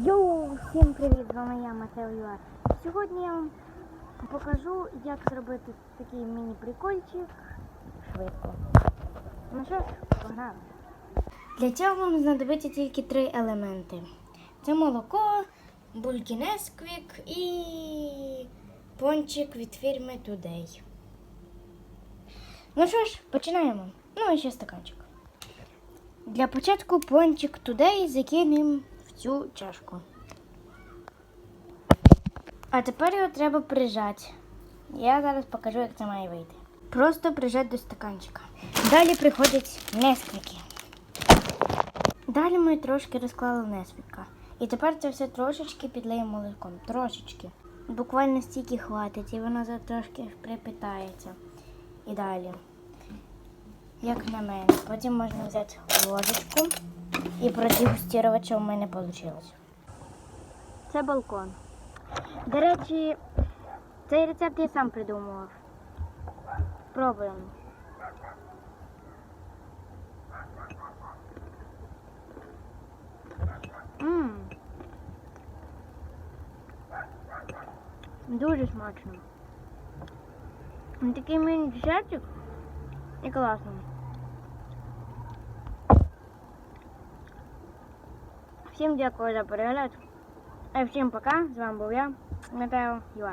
Йоу, всім привіт! З вами я, Матео Юар. Сьогодні я вам покажу, як зробити такий міні-прикольчик швидко. Ну що ж, погнали. Для цього вам знадобиться тільки три елементи: це молоко, бульки Несквік і пончик від фірми Today. Ну що ж, починаємо. Ну і ще стаканчик. Для початку пончик Today закинемо цю чашку. А тепер його треба прижати. Я зараз покажу, як це має вийти. Просто прижати до стаканчика. Далі приходять несквіки. Далі ми трошки розклали несквіка. І тепер це все трошечки підлиємо молоком. Трошечки. Буквально стільки хватить, і воно за трошки припитається. І далі. Як на мене. Потім можна взяти ложечку і продегустувати, що в мене вийшло. Це балкон. До речі, цей рецепт я сам придумував. Пробуємо. Мм. Дуже смачно. Такий міні-десертик і класно. Всім дякую за перегляд. А всім пока. З вами був я, Метео Юа.